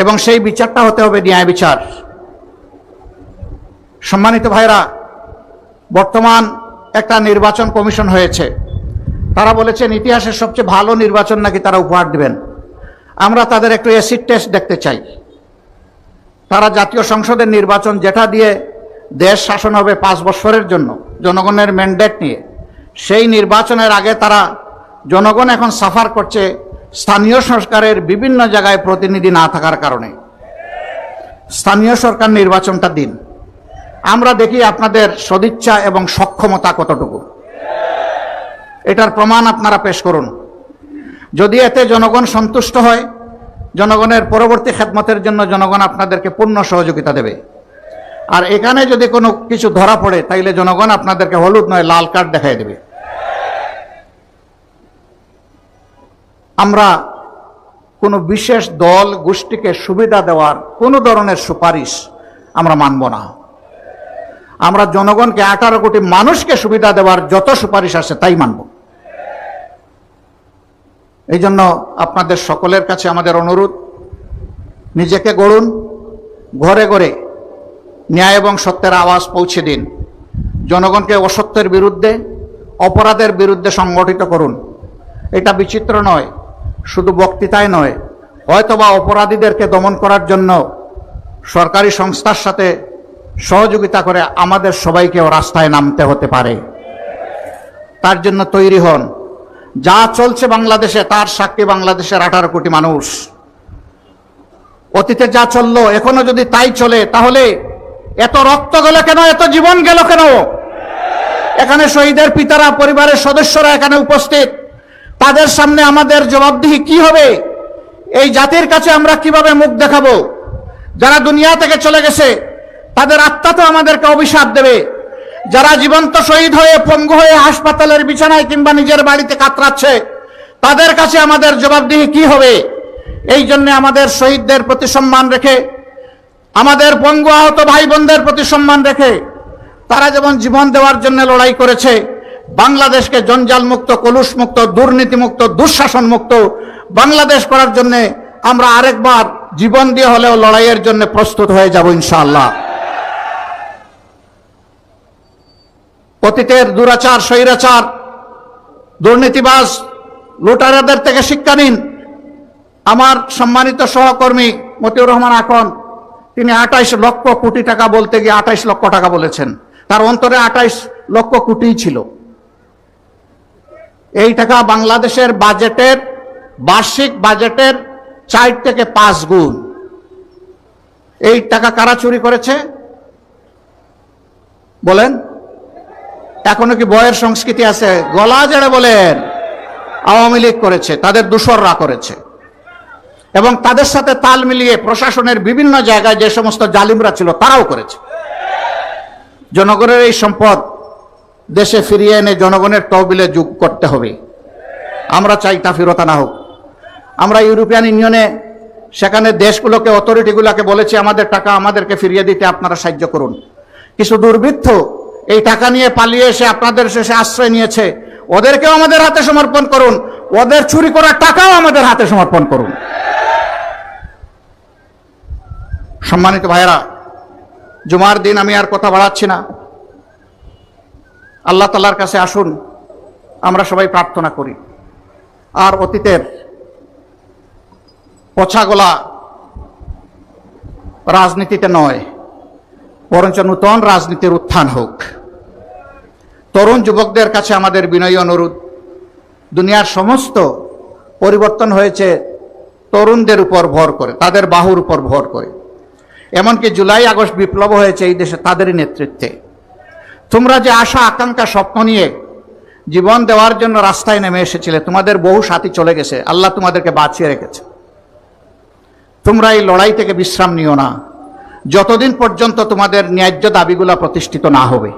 এবং সেই বিচারটা হতে হবে ন্যায় বিচার। সম্মানিত ভাইরা বর্তমান একটা নির্বাচন কমিশন হয়েছে। তারা বলেছেন ইতিহাসের সবচেয়ে ভালো নির্বাচন নাকি তারা উপহার দেবেন। আমরা তাদের একটু অ্যাসিড টেস্ট দেখতে চাই। তারা জাতীয় সংসদের নির্বাচন যেটা দিয়ে দেশ শাসন হবে পাঁচ বছরের জন্য, জনগণের ম্যান্ডেট নিয়ে, সেই নির্বাচনের আগে তারা, জনগণ এখন সাফার করছে স্থানীয় সরকারের বিভিন্ন জায়গায় প্রতিনিধি না থাকার কারণে। স্থানীয় সরকার নির্বাচনটা দিন। আমরা দেখি আপনাদের সদিচ্ছা এবং সক্ষমতা কতটুকু। এটার প্রমাণ আপনারা পেশ করুন। যদি এতে জনগণ সন্তুষ্ট হয়, জনগণের পরবর্তী খেদমতের জন্য জনগণ আপনাদেরকে পূর্ণ সহযোগিতা দেবে। আর এখানে যদি কোনো কিছু ধরা পড়ে, তাইলে জনগণ আপনাদেরকে হলুদ নয়, লাল কার্ড দেখাই দেবে। আমরা কোনো বিশেষ দল, গোষ্ঠীকে সুবিধা দেওয়ার কোনো ধরনের সুপারিশ আমরা মানব না। আমরা জনগণকে আঠারো কোটি মানুষকে সুবিধা দেওয়ার যত সুপারিশ আছে তাই মানব। এই জন্য আপনাদের সকলের কাছে আমাদের অনুরোধ, নিজেকে গড়ুন, ঘরে ঘরে ন্যায় এবং সত্যের আওয়াজ পৌঁছে দিন। জনগণকে অসত্যের বিরুদ্ধে, অপরাধের বিরুদ্ধে সংগঠিত করুন। এটা বিচিত্র নয় শুধু বক্তৃতায় নয়, হয়তোবা অপরাধীদেরকে দমন করার জন্য সরকারি সংস্থার সাথে সহযোগিতা করে আমাদের সবাইকেও রাস্তায় নামতে হতে পারে। তার জন্য তৈরি হন। যা চলছে বাংলাদেশে, তার সাক্ষী বাংলাদেশের আঠারো কোটি মানুষ। অতীতে যা চলল, এখনও যদি তাই চলে, তাহলে এত রক্ত গেল কেন? এত জীবন গেল কেন? এখানে শহীদের পিতারা, পরিবারের সদস্যরা এখানে উপস্থিত। তাদের সামনে আমাদের জবাবদিহি কি হবে? এই জাতির কাছে আমরা কীভাবে মুখ দেখাবো? যারা দুনিয়া থেকে চলে গেছে, তাদের আত্মা তো আমাদেরকে অভিশাপ দেবে। যারা জীবন্ত শহীদ হয়ে পঙ্গু হয়ে হাসপাতালের বিছানায় কিংবা নিজের বাড়িতে কাতরাচ্ছে, তাদের কাছে আমাদের জবাবদিহি কি হবে? এই জন্য আমাদের শহীদদের প্রতি সম্মান রেখে, আমাদের পঙ্গু আহত ভাই বোনদের প্রতি সম্মান রেখে, তারা যেমন জীবন দেওয়ার জন্য লড়াই করেছে বাংলাদেশকে জঞ্জাল মুক্ত কলুষ মুক্ত দুর্নীতি মুক্ত দুঃশাসন মুক্ত বাংলাদেশ করার জন্য আমরা আরেকবার জীবন দিয়ে হলেও লড়াইয়ের জন্য প্রস্তুত হয়ে যাব ইনশাআল্লাহ। অতীতের দুরাচার, স্বৈরাচার, দুর্নীতিবাজ লুটারাদের থেকে শিক্ষা নিন। আমার সম্মানিত সহকর্মী মতিউর রহমান আকন তিনি আঠাইশ লক্ষ কোটি টাকা বলতে গিয়ে আঠাইশ লক্ষ টাকা বলেছেন। তার অন্তরে আঠাইশ লক্ষ কোটিই ছিল। এই টাকা বাংলাদেশের বাজেটের, বার্ষিক বাজেটের চার থেকে পাঁচ গুণ। এই টাকা কারা চুরি করেছে? বলেন। এখনও কি বয়ের সংস্কৃতি আছে? গলা জেড়ে বলেন। আওয়ামী লীগ করেছে, তাদের দূষররা করেছে। এবং তাদের সাথে তাল মিলিয়ে প্রশাসনের বিভিন্ন জায়গায় যে সমস্ত জালিমরা ছিল, তারাও করেছে। জনগণের এই সম্পদ দেশে ফিরিয়ে এনে জনগণের তহবিলে যোগ করতে হবে। আমরা চাই তা ফেরত আনা হোক। আমরা ইউরোপিয়ান ইউনিয়নে, সেখানে দেশগুলোকে, অথরিটিগুলোকে বলেছি, আমাদের টাকা আমাদেরকে ফিরিয়ে দিতে আপনারা সাহায্য করুন। কিছু দুর্বৃত্ত এই টাকা নিয়ে পালিয়ে এসে আপনাদের শেষে আশ্রয় নিয়েছে, ওদেরকেও আমাদের হাতে সমর্পণ করুন। ওদের চুরি করা টাকাও আমাদের হাতে সমর্পণ করুন। সম্মানিত ভাইরা জুমার দিন আমি আর কথা বাড়াচ্ছি না। আল্লাহ তালার কাছে আসুন, আমরা সবাই প্রার্থনা করি। আর অতীতের পছাগোলা রাজনীতিতে নয়, বরঞ্চ নূতন রাজনীতির উত্থান হোক। তরুণ যুবকদের কাছে আমাদের বিনয়ী অনুরোধ, দুনিয়ার সমস্ত পরিবর্তন হয়েছে তরুণদের উপর ভর করে, তাদের বাহুর উপর ভর করে। এমনকি জুলাই আগস্ট বিপ্লব হয়েছে এই দেশে, তাদেরই নেতৃত্বে। তোমরা যে আশা, আকাঙ্ক্ষা, স্বপ্ন নিয়ে জীবন দেওয়ার জন্য রাস্তায় নেমে এসেছিলে, তোমাদের বহু সাথী চলে গেছে, আল্লাহ তোমাদেরকে বাঁচিয়ে রেখেছে। তোমরা এই লড়াই থেকে বিশ্রাম নিও না। যতদিন পর্যন্ত তোমাদের ন্যায্য দাবিগুলা প্রতিষ্ঠিত না হবে।